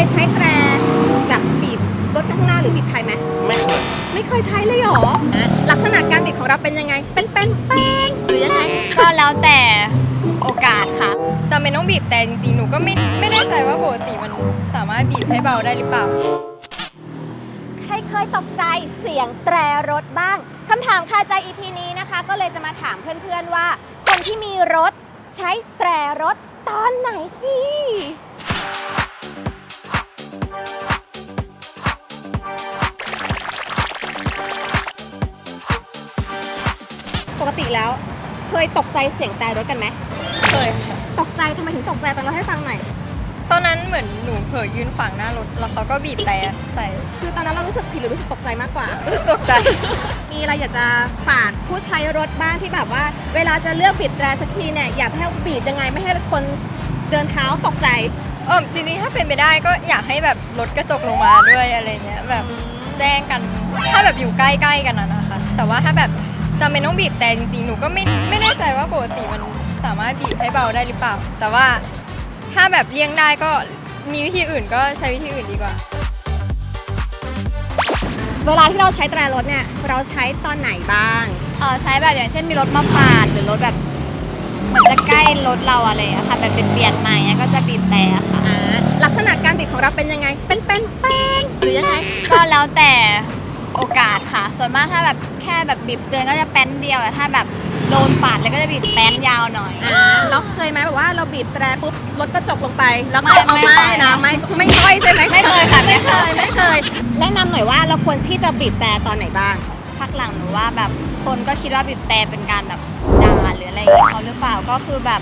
ยใช้แตรแบบบีบรถข้างหน้าหรือบีบใครไหมไม่เคยไม่เคยใช้เลยเหรอ ลักษณะการบีบของเราเป็นยังไง เป็นเป็นเป็นหรือยังไง ก็แล้วแต่โอกาสค่ะจำเป็นต้องบีบแต่จริงๆ หนูก็ไม่ไม่แน่ใจว่าปกติมันสามารถบีบให้เบาได้หรือเปล่า ใครเคยตกใจเสียงแตรรถบ้างคำถามคาใจ EP นี้นะคะ ก็เลยจะมาถามเพื่อนๆว่า คนที่มีรถใช้แตรรถตอนไหนพี่ ติแล้ว เคยตกใจเสียงแตรรถกันไหมเคยค่ะตกใจทำไมถึงตกใจตอนเราให้ฟังหน่อย ตอนนั้นเหมือนหนูเผลอยืนขวางหน้ารถแล้วเขาก็บีบแต่ใส่ คือตอนนั้นเรารู้สึกผิดหรือรู้สึกตกใจมากกว่า รู้สึกตกใจ มีอะไรอยากจะฝากผู้ใช้รถบ้างที่แบบว่า เวลาจะเลือกบีบแตรสักทีเนี่ยอยากให้บีบยังไงไม่ให้คนเดินเท้าตกใจ เออจริงๆถ้าเป็นไปได้ก็อยากให้แบบรถกระจกลงมาด้วยอะไรเงี้ยแบบแจ้งกัน ถ้าแบบอยู่ใกล้ๆกันนะนะคะ แต่ว่าถ้าแบบ จำเป็นต้องบีบแต่จริงๆ หนูก็ไม่ไม่แน่ใจว่าปกติมันสามารถบีบให้เบาได้หรือเปล่า แต่ว่าถ้าแบบเลี่ยงได้ก็มีวิธีอื่นก็ใช้วิธีอื่นดีกว่า เวลาที่เราใช้แตรรถเนี่ย เราใช้ตอนไหนบ้าง เออใช้แบบอย่างเช่นมีรถมาปาดหรือรถแบบเหมันจะใกล้รถเราอะไรอย่างเงี้ยค่ะแบบเป็นเบียดมาอย่างเงี้ยก็จะบีบแต่ค่ะ อ่า ลักษณะการบีบของเราเป็นยังไง เป็นเป็นเป็นหรือยังไง ก็แล้วแต่ โอกาสค่ะ ส่วนมากถ้าแบบแค่แบบบีบเตือนก็จะแป้นเดียวแต่ถ้าแบบโดนปาดเลยก็จะบีบแป้นยาวหน่อย อ่าเราเคยไหมแบบว่าเราบีบแตรปุ๊บรถกระจกลงไป แล้วก็ไม่เอาไม่ไม่ไม่นะไม่ไม่ค่อยใช่ไหมไม่เคยค่ะไม่ไม่เคเคย ยไม่เคย แนะนำหน่อยว่าเราควรที่จะบีบแตรตอนไหนบ้าง พักหลังหนูว่าแบบคนก็คิดว่าบีบแต่เป็นการแบบด่าหรืออะไรอย่างเงี้ยเขาหรือเปล่าก็คือแบบ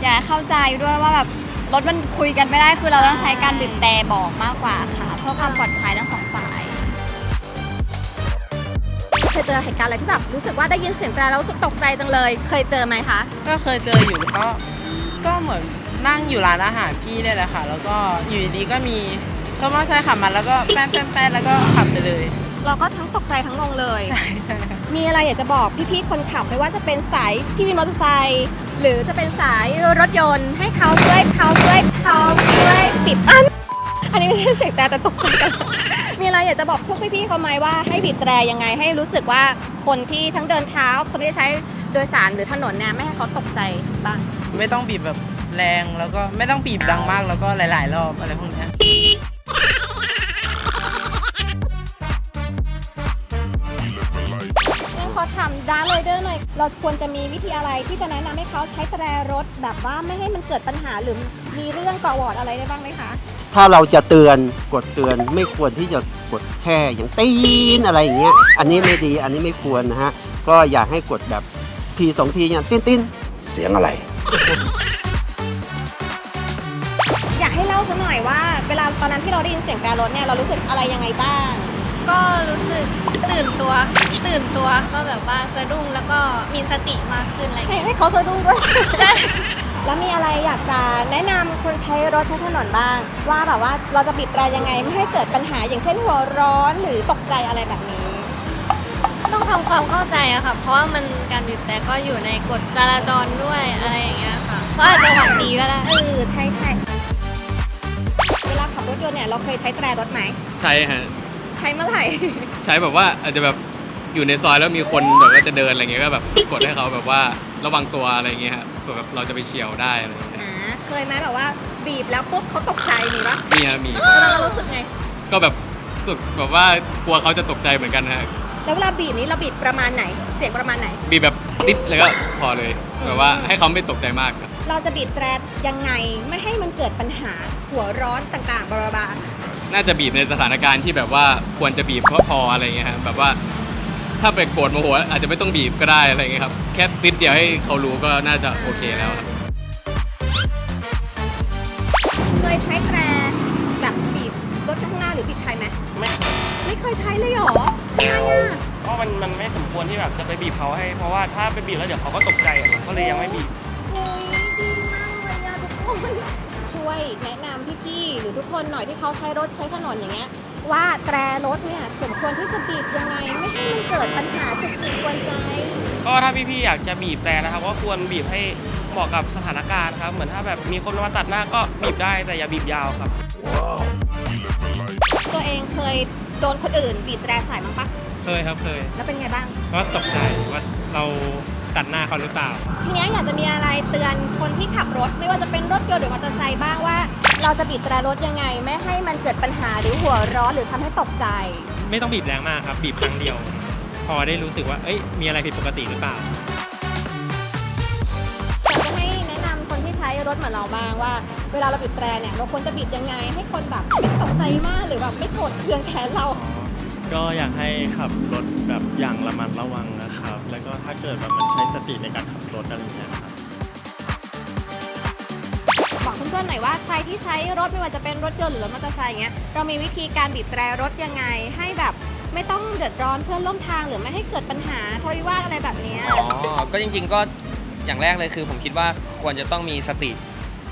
อยากให้เข้าใจด้วยว่าแบบรถมันคุยกันไม่ได้คือเราต้องใช้การบีบแต่บอกมากกว่าค่ะ เพื่อความปลอดภัยทั้งสองฝ่ายเค ยเจอเหตุการณ์อะไรที่แบบรู้สึกว่าได้ยินเสียงแตรแล้วรู้สึกตกใจจังเลย เคยเจอไหมคะ ก็เคยเจออยู่ก็ก็เหมือนนั่งอยู่ร้านอาหารพี่เนี่ยแหละค่ะ แล้วก็อยู่ดีๆก็มีรถมอเตอร์ไซค์ขับมาแล้วก็แป้นแป้นแป้นแล้วก็ขับไปเลย เราก็ทั้งตกใจทั้งงงเลย ใช่ใช่ค่ะมีอะไรอยากจะบอกพี่ๆคนขับไม่ว่าจะเป็นสายพี่วินมอเตอร์ไซค์หรือจะเป็นสายรถยนต์ให้เขาช่วยเขาช่วยเขาช่วยปิดอันอันนี้ไม่ใช่เสียงแต่แต่ตกใจกัน มีอะไรอยากจะบอกพวกพี่ๆเขาไหมว่าให้บีบแตรยังไงให้รู้สึกว่าคนที่ทั้งเดินเท้าคนที่ใช้โดยสารหรือถนนเนี่ยไม่ให้เขาตกใจบ้างไม่ต้องบีบแบบแรงแล้วก็ไม่ต้องบีบดังมากแล้วก็หลาย ๆ รอบอะไรพวกเนี้ยงั้นขอถามดาร์เลยเดอร์หน่อย เราควรจะมีวิธีอะไรที่จะแนะนำให้เขาใช้แตรรถแบบว่าไม่ให้มันเกิดปัญหาหรือมีเรื่องก่อวอร์ดอะไรได้บ้างไหมคะ ถ้าเราจะเตือนกดเตือนไม่ควรที่จะกดแช่อย่างตีนอะไรอย่างเงี้ย อันนี้ไม่ดีอันนี้ไม่ควรนะฮะ ก็อยากให้กดแบบทีสองทีอย่างติ้นติ้นเสียงอะไร อยากให้เล่าสักหน่อยว่า เวลาตอนนั้นที่เราได้ยินเสียงแตรรถเนี่ยเรารู้สึกอะไรยังไงบ้าง ก็รู้สึกตื่นตัว ตื่นตัวก็แบบว่าสะดุ้งแล้วก็มีสติมากขึ้นอะไรอย่างให้เงี้ยให้เขาสะดุ้งด้วย ใช่ แล้วมีอะไรอยากจะแนะนำคนใช้รถใช้ถนนบ้าง ว่าแบบว่าเราจะบีบแตรยังไงไม่ให้เกิดปัญหาอย่างเช่นหัวร้อนหรือตกใจอะไรแบบนี้ ต้องทำความเข้าใจอะค่ะ เพราะว่ามันการบีบแต่ก็อยู่ในกฎจราจรด้วยอะไรอย่างเงี้ยค่ะก็อาจจะหวังดีก็ได้ เออใช่ใช่เวลาขับรถยนต์เนี่ยเราเคยใช้แตรรถไหมใช้ฮะ ใช้เมื่อไหร่ ใช้แบบว่าอาจจะแบบอยู่ในซอยแล้วมีคนแบบว่าจะเดินอะไรเงี้ยก็แบบกดให้เขาแบบว่าระวังตัวอะไรเงี้ยฮะเผื่อแบบเราจะไปเฉียวได้อะไรเงี้ยอ่าเคยไหมแบบว่าบีบแล้วปุ๊บเขาตกใจมีปะมีฮะมี ตอนนั้นเรารู้สึกไง ก็แบบตกแบบว่ากลัวเขาจะตกใจเหมือนกันฮะแล้วเวลาบีบนี้เราบีบประมาณไหน เสียงประมาณไหน บีบแบบติดแล้วก็พอเลยอืมแบบว่าให้เขาไม่ตกใจมากครับ เราจะบีบแตรยังไงไม่ให้มันเกิดปัญหาหัวร้อนต่างๆบลาบลาน่าจะบีบในสถานการณ์ที่แบบว่าควรจะบีบเพราะพออะไรเงี้ยฮะแบบว่า ถ้าไปโกรธโมโหอาจจะไม่ต้องบีบก็ได้อะไรเงี้ยครับ แค่ติดเดียวให้เขารู้ก็น่าจะโอเคแล้วครับ เคยใช้แตรแบบบีบรถข้างหน้าหรือบีบใครไหมไม่เคยไม่เคยใช้เลยเหรอทำไมอะเพราะมันมันไม่สมควรที่แบบจะไปบีบเขาให้ เพราะว่าถ้าไปบีบแล้วเดี๋ยวเขาก็ตกใจอะครับก็เลยยังไม่บีบ โอ้ยดีมากเลยอะทุกคน ช่วยแนะนำพี่ๆหรือทุกคนหน่อยที่เขาใช้รถใช้ถนนอย่างเงี้ย ว่าแตรรถเนี่ยสมควรที่จะบีบยังไง ไม่ให้มันเกิดปัญหาจุกจิกกวนใจ ก็ถ้าพี่ๆอยากจะบีบแต่นะครับก็ควรบีบให้เหมาะกับสถานการณ์ครับ เหมือนถ้าแบบมีคนมาตัดหน้าก็บีบได้แต่อย่าบีบยาวครับว้าวโดนคนอื่นบีบแตรใส่บ้างปะเคยครับเคย แล้วเป็นไงบ้าง ก็ตกใจว่า เราตัดหน้าเขาหรือเปล่า ทีเนี้ยอยากจะมีอะไรเตือนคนที่ขับรถ ไม่ว่าจะเป็นรถยนต์หรือมอเตอร์ไซค์บ้างว่า เราจะบีบแตรรถยังไง ไม่ให้มันเกิดปัญหาหรือหัวร้อนหรือทำให้ตกใจ ไม่ต้องบีบแรงมากครับ บีบครั้งเดียว พอได้รู้สึกว่า เอ้ย มีอะไรผิดปกติหรือเปล่า อยากจะให้แนะนำคนที่ใช้รถเหมือนเราบ้างว่า เวลาเราบีบแตรเนี่ยเราควรจะบีบยังไงให้คนแบบไม่ตกใจมากหรือแบบไม่โกรธเคืองแค้นเรา ก็อยากให้ขับรถแบบอย่างระมัดระวังนะครับ แล้วก็ถ้าเกิดแบบมันใช้สติในการขับรถอะไรเงี้ยนะครับ บอกเพื่อนๆหน่อยว่าใครที่ใช้รถไม่ว่าจะเป็นรถยนต์หรือรถมอเตอร์ไซค์เงี้ยเรามีวิธีการบีบแตรรถยังไง ให้แบบไม่ต้องเดือดร้อนเพื่อนร่วมทางหรือไม่ให้เกิดปัญหาทะเลาะวิวาทอะไรแบบเนี้ยอ๋อ ก็จริงๆ ก็อย่างแรกเลยคือผมคิดว่าควรจะต้องมีสติ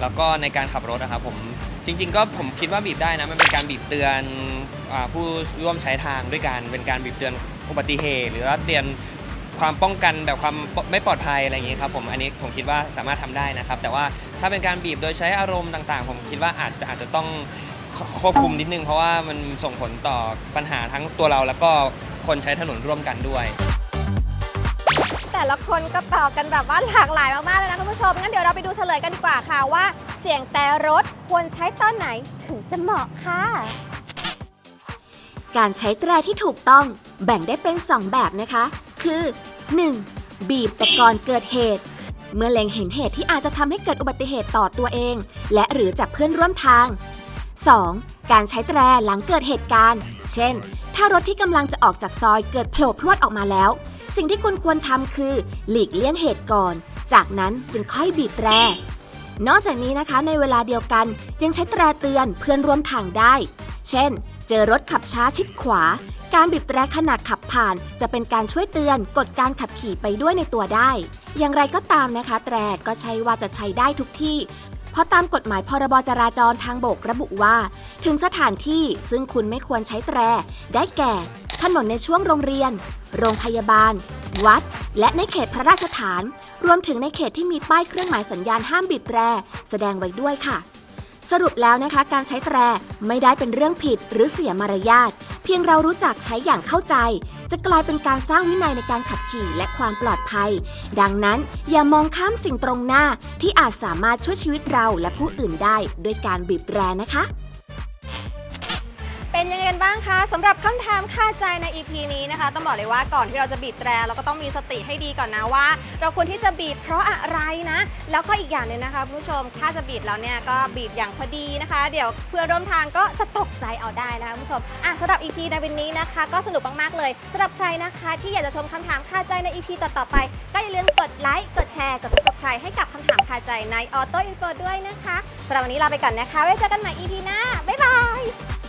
แล้วก็ในการขับรถนะครับผม จริง ๆ ก็ผมคิดว่าบีบได้นะ มันเป็นการบีบเตือนอาผู้ร่วมใช้ทางด้วยกันเป็นการบีบเตือนอุบัติเหตุ หรือว่าเตือนความป้องกันแบบความไม่ปลอดภัยอะไรอย่างนี้ครับผมอันนี้ผมคิดว่าสามารถทำได้นะครับ แต่ว่าถ้าเป็นการบีบโดยใช้อารมณ์ต่าง ๆ ผมคิดว่าอาจจะอาจจะต้องควบคุมนิดนึง เพราะว่ามันส่งผลต่อปัญหาทั้งตัวเราแล้วก็คนใช้ถนนร่วมกันด้วย แต่ละคนก็ตอบกันแบบว่าหลากหลายมากๆเลยนะคุณผู้ชมงั้นเดี๋ยวเราไปดูเฉลยกันดีกว่าค่ะว่า เสียงแต่รถควรใช้ตอนไหนถึงจะเหมาะค่ะ การใช้แตรที่ถูกต้องแบ่งได้เป็น 2 แบบนะคะ คือ 1. บีบแต่ก่อนเกิดเหตุ เมื่อเล็งเห็นเหตุที่อาจจะทำให้เกิดอุบัติเหตุต่อตัวเอง และหรือจากเพื่อนร่วมทาง 2. การใช้แตรหลังเกิดเหตุการณ์ เช่น ถ้ารถที่กำลังจะออกจากซอยเกิดโผล่พรวดออกมาแล้ว สิ่งที่คุณควรทำคือ หลีกเลี่ยงเหตุก่อน จากนั้นจึงค่อยบีบแตร นอกจากนี้นะคะในเวลาเดียวกันยังใช้แตรเตือนเพื่อนร่วมทางได้ เช่น เจอรถขับช้าชิดขวา การบีบแตรขนาดขับผ่าน จะเป็นการช่วยเตือนกดการขับขี่ไปด้วยในตัวได้ อย่างไรก็ตามนะคะ แตรก็ใช่ว่าจะใช้ได้ทุกที่เพราะตามกฎหมายพรบจราจรทางบกระบุว่า ถึงสถานที่ซึ่งคุณไม่ควรใช้แตร ได้แก่ ถนนในช่วงโรงเรียน โรงพยาบาล วัด และในเขตพระราชฐาน รวมถึงในเขตที่มีป้ายเครื่องหมายสัญญาณห้ามบีบแตร แสดงไว้ด้วยค่ะ สรุปแล้วนะคะ การใช้แตรไม่ได้เป็นเรื่องผิดหรือเสียมารยาท เพียงเรารู้จักใช้อย่างเข้าใจ จะกลายเป็นการสร้างวินัยในการขับขี่และความปลอดภัย ดังนั้นอย่ามองข้ามสิ่งตรงหน้าที่อาจสามารถช่วยชีวิตเราและผู้อื่นได้ด้วยการบีบแตรนะคะ เป็นยังไงกันบ้างคะสำหรับคำถามคาใจใน EP นี้นะคะ ต้องบอกเลยว่าก่อนที่เราจะบีบแตรเราก็ต้องมีสติให้ดีก่อนนะว่า เราควรที่จะบีบเพราะอะไรนะ แล้วก็อีกอย่างหนึงนะคะคุณผู้ชมถ้าจะบีบแล้วเนี่ยก็บีบอย่างพอดีนะคะ เดี๋ยวเพื่อนร่วมทางก็จะตกใจเอาได้นะคะคุณผู้ชมอะสำหรับ EP ในวันนี้นะคะ ก็สนุกมากๆเลยสำหรับใครนะคะ ที่อยากจะชมคำถามคาใจใน EP ต่อๆไป ก็อย่าลืมกดไลค์กดแชร์กด subscribe ให้กับคำถามคาใจใน Auto Info ด้วยนะคะสำหรับวันนี้ลาไปก่อนนะคะไว้เจอกันใหม่ EP หน้าบ๊ายบาย